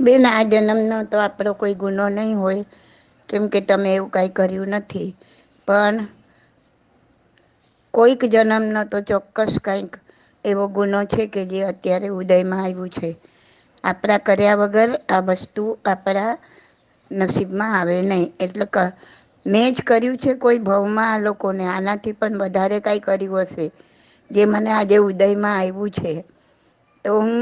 બેન આ જન્મનો તો આપણો કોઈ ગુનો નહીં હોય. કેમ કે તમે એવું કાંઈ કર્યું નથી. પણ કોઈક જન્મનો તો ચોક્કસ કંઈક એવો ગુનો છે કે જે અત્યારે ઉદયમાં આવ્યું છે. આપણા કર્યા વગર આ વસ્તુ આપણા નસીબમાં આવે નહીં. એટલે મેં જ કર્યું છે કોઈ ભવમાં આ લોકોને. આનાથી પણ વધારે કાંઈ કર્યું હશે. જે મને આજે ઉદયમાં આવ્યું છે. તો હું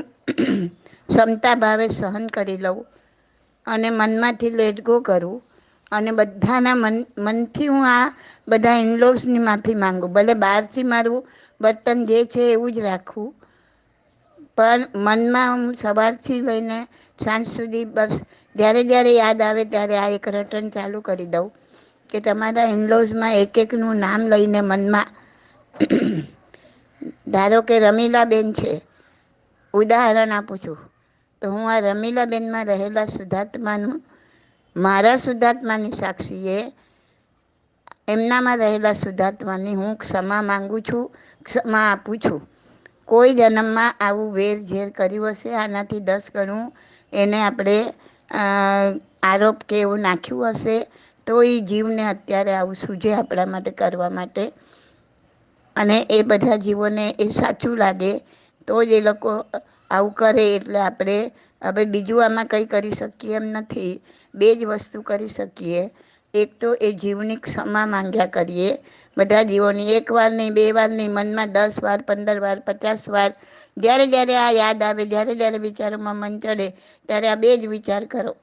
ક્ષમતા ભાવે સહન કરી લઉં અને મનમાંથી લેટ ગો કરું અને બધાના મન, મનથી હું આ બધા ઇનલોસની માફી માંગુ. ભલે બહારથી મારું વર્તન જે છે એવું જ રાખવું પણ મનમાં હું સવારથી લઈને સાંજ સુધી બસ જ્યારે જ્યારે યાદ આવે ત્યારે આ એક રટન ચાલુ કરી દઉં કે તમારા ઇનલોઝમાં એક એકનું નામ લઈને મનમાં ધારો કે રમીલાબેન છે, ઉદાહરણ આપું છું. તો હું આ રમીલાબેનમાં રહેલા શુદ્ધાત્માનું મારા શુદ્ધાત્માની સાક્ષીએ એમનામાં રહેલા શુદ્ધાત્માની હું ક્ષમા માંગુ છું, ક્ષમા આપું છું. કોઈ જન્મમાં આવું વેર ઝેર કર્યું હશે? આનાથી દસ ગણું એને આપણે આરોપ કે એવું નાખ્યું હશે? તો એ જીવને અત્યારે આવું સૂજે આપણા માટે કરવા માટે. અને એ બધા જીવોને એ સાચું લાગે તો જ એ લોકો આવું કરે એટલે આપણે હવે બીજું આમાં કંઈ કરી શકીએ એમ નથી. બે જ વસ્તુ કરી શકીએ. એક તો એ જીવની ક્ષમા માંગ્યા કરીએ. બધા જીવોની એક વાર નહીં, બે વાર નહીં, મનમાં દસ વાર, પંદર વાર, પચાસ વાર, જ્યારે જ્યારે આ યાદ આવે, જ્યારે જ્યારે વિચારોમાં મન ચડે, ત્યારે આ બે જ વિચાર કરો.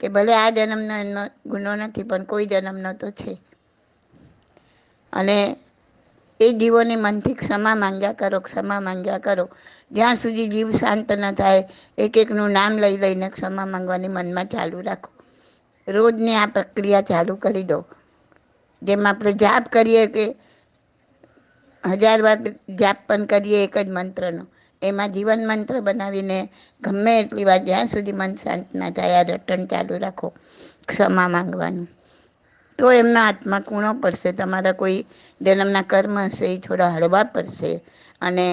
કે ભલે આ જન્મનો એનો ગુનો નથી, પણ કોઈ જન્મનો તો છે. અને એ જીવોને મનથી ક્ષમા માંગ્યા કરો, ક્ષમા માંગ્યા કરો. જ્યાં સુધી જીવ શાંત ન થાય એક એકનું નામ લઈ લઈને ક્ષમા માંગવાની મનમાં ચાલુ રાખો. રોજની આ પ્રક્રિયા ચાલુ કરી દો. જેમ આપણે જાપ કરીએ કે હજાર વાર જાપ પણ કરીએ એક જ મંત્રનો. એમાં જીવન મંત્ર બનાવીને ગમે એટલી વાર જ્યાં સુધી મન શાંત ના થાય, આ રટન ચાલુ રાખો. ક્ષમા માંગવાનું. તો એમના હાથમાં કૂણો પડશે, તમારા કોઈ જન્મના કર્મ હશે, એ થોડા હળવા પડશે. અને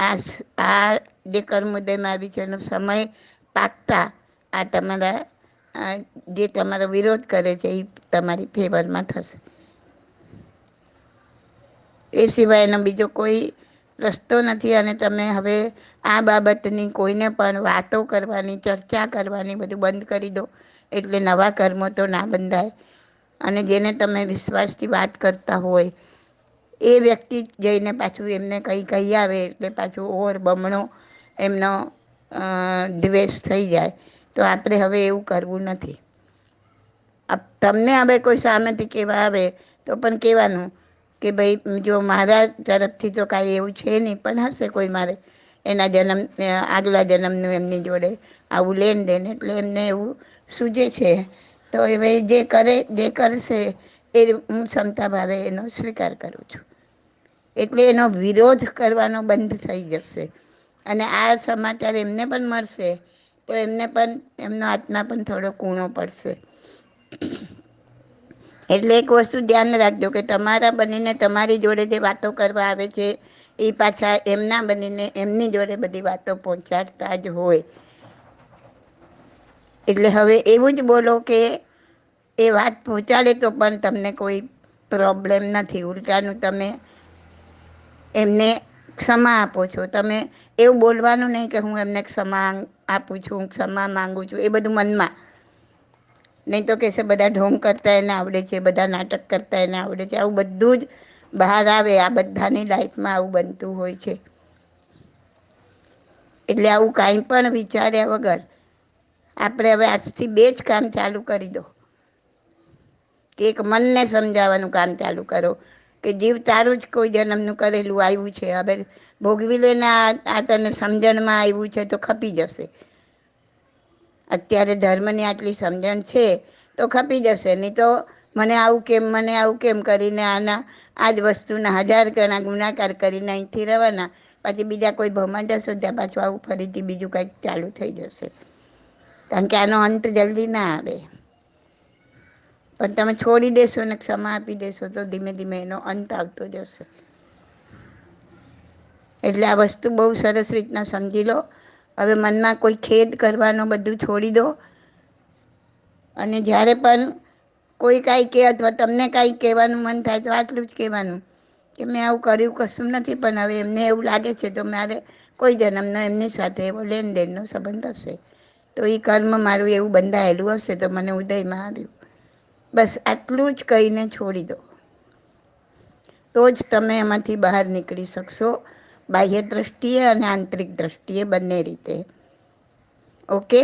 આ આ જે કર્મોદયમાં આવી છે એનો સમય પાકતા, આ તમારા જે તમારો વિરોધ કરે છે એ તમારી ફેવરમાં થશે. એ સિવાયનો બીજો કોઈ રસ્તો નથી અને તમે હવે આ બાબતની કોઈને પણ વાતો કરવાની, ચર્ચા કરવાની બધું બંધ કરી દો. એટલે નવા કર્મો તો ના બંધાય. અને જેને તમે વિશ્વાસથી વાત કરતા હોય, એ વ્યક્તિ જઈને પાછું એમને કંઈ કહી આવે એટલે પાછું ઓર બમણો એમનો દ્વેષ થઈ જાય. તો આપણે હવે એવું કરવું નથી. તમને હવે કોઈ સામેથી કેવા આવે તો પણ કહેવાનું કે ભાઈ, જો મારા તરફથી તો કાંઈ એવું છે નહીં, પણ હશે કોઈ મારે. એના જન્મ આગલા જન્મનું એમની જોડે આવું લેણ દેણ એટલે એમને એવું સૂજે છે. તો હવે જે કરે, જે કરશે, એ હું ક્ષમતા ભાવે એનો સ્વીકાર કરું છું. એટલે એનો વિરોધ કરવાનો બંધ થઈ જશે. અને આ સમાચાર એમને પણ મળશે, તો એમને પણ, એમનો આત્મા પણ થોડો કૂણો પડશે. એટલે એક વસ્તુ ધ્યાન રાખજો કે તમારા બનીને તમારી જોડે જે વાતો કરવા આવે છે, એ પાછા એમના બનીને એમની જોડે બધી વાતો પહોંચાડતા જ હોય. એટલે હવે એવું જ બોલો કે એ વાત પહોંચાડે તો પણ તમને કોઈ પ્રોબ્લેમ નથી. ઉલટાનું તમે એમને ક્ષમા આપો છો. તમે એવું બોલવાનું નહીં કે હું એમને ક્ષમા આપું છું હું ક્ષમા માંગુ છું, એ બધું મનમાં. નહીં તો કેશે બધા ઢોંગ કરતા એને આવડે છે, બધા નાટક કરતા એને આવડે છે. આવું બધું જ બહાર આવે, આ બધાની લાઈફમાં આવું બનતું હોય છે. એટલે આવું કાંઈ પણ વિચાર્યા વગર આપણે હવે આજથી બે જ કામ ચાલુ કરી દો. કે એક મનને સમજાવવાનું કામ ચાલુ કરો. કે જીવ તારું જ કોઈ જન્મનું કરેલું આવ્યું છે. હવે ભોગવી લઈને આ તને સમજણમાં આવ્યું છે તો ખપી જશે. અત્યારે ધર્મની આટલી સમજણ છે તો ખપી જશે. નહીં તો મને આવું કેમ, મને આવું કેમ કરીને આના, આ જ વસ્તુના હજાર ગણા ગુનાકાર કરીને અહીંથી રવાના. પછી બીજા કોઈ ભમાજા શોધ્યા પાછું આવું ફરીથી બીજું કંઈક ચાલુ થઈ જશે. કારણ કે આનો અંત જલ્દી ના આવે. પણ તમે છોડી દેશો ને ક્ષમા આપી દેશો તો ધીમે ધીમે એનો અંત આવતો જશે. એટલે આ વસ્તુ બહુ સરસ રીતના સમજી લો. હવે મનમાં કોઈ ખેદ કરવાનો બધું છોડી દો. અને જ્યારે પણ કોઈ કાંઈ કહે અથવા તમને કાંઈ કહેવાનું મન થાય તો આટલું જ કહેવાનું કે મેં આવું કર્યું કશું નથી પણ હવે એમને એવું લાગે છે તો મારે કોઈ જન્મનો એમની સાથે એવો લેણ દેણનો સંબંધ હશે. તો એ કર્મ મારું એવું બંધાયેલું હશે તો મને ઉદયમાં આવ્યું બસ આટલું જ કહીને છોડી દો. તો જ તમે એમાંથી બહાર નીકળી શકશો. બાહ્ય દ્રષ્ટિએ અને આંતરિક દ્રષ્ટિએ બંને રીતે. ઓકે?